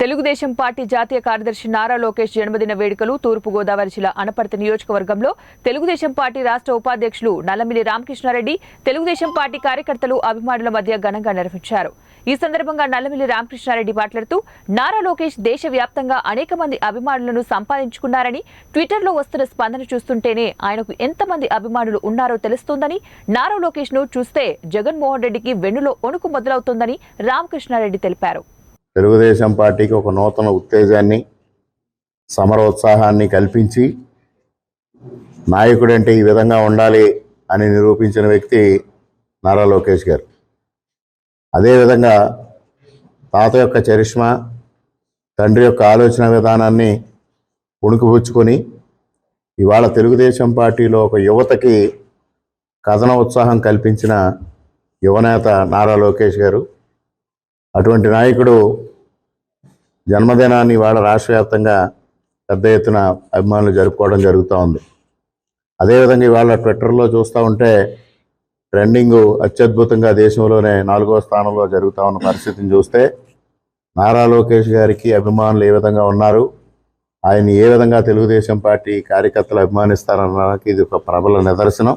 Telugu Desam party జాతీయ కార్యదర్శి నారా లోకేష్ జన్మదిన వేడుకలు తూర్పుగోదావరి జిల్లా అనపర్తి నియోజకవర్గంలో తెలుగుదేశం పార్టీ రాష్ట్ర ఉపాధ్యక్షులు నల్లమిల్లి రామకృష్ణారెడ్డి తెలుగుదేశం పార్టీ కార్యకర్తలు అభిమానుల మధ్య ఘనంగా నిర్వహించారు. ఈ సందర్భంగా నల్లమిల్లి రామకృష్ణారెడ్డి మాట్లాడుతూ నారా లోకేష్ దేశవ్యాప్తంగా అనేక మంది అభిమానులను సంపాదించుకున్నారని ట్విట్టర్లో వస్తున్న స్పందన చూస్తుంటేనే ఆయనకు ఎంతమంది అభిమానులు ఉన్నారో తెలుస్తోందని నారా లోకేష్ను చూస్తే జగన్మోహన్ రెడ్డికి వెన్నులో వణుకు మొదలవుతోందని రామకృష్ణారెడ్డి తెలిపారు. తెలుగుదేశం పార్టీకి ఒక నూతన ఉత్తేజాన్ని సమరోత్సాహాన్ని కల్పించి నాయకుడంటే ఈ విధంగా ఉండాలి అని నిరూపించిన వ్యక్తి నారా లోకేష్ గారు. అదేవిధంగా తాత యొక్క చరిష్మా తండ్రి యొక్క ఆలోచన విధానాన్ని పుణుకుపుచ్చుకొని ఇవాళ తెలుగుదేశం పార్టీలో ఒక యువతకి కథన ఉత్సాహం కల్పించిన యువనేత నారా లోకేష్ గారు. అటువంటి నాయకుడు జన్మదినాన్ని వాళ్ళ రాష్ట్ర వ్యాప్తంగా పెద్ద ఎత్తున అభిమానులు జరుపుకోవడం జరుగుతూ ఉంది. అదేవిధంగా ఇవాళ ట్విట్టర్లో చూస్తూ ఉంటే ట్రెండింగ్ అత్యద్భుతంగా దేశంలోనే నాలుగో స్థానంలో జరుగుతూ ఉన్న పరిస్థితిని చూస్తే నారా లోకేష్ గారికి అభిమానులు ఏ విధంగా ఉన్నారు? ఆయన ఏ విధంగా తెలుగుదేశం పార్టీ కార్యకర్తలు అభిమానిస్తారనడానికి ఇది ఒక ప్రబల నిదర్శనం.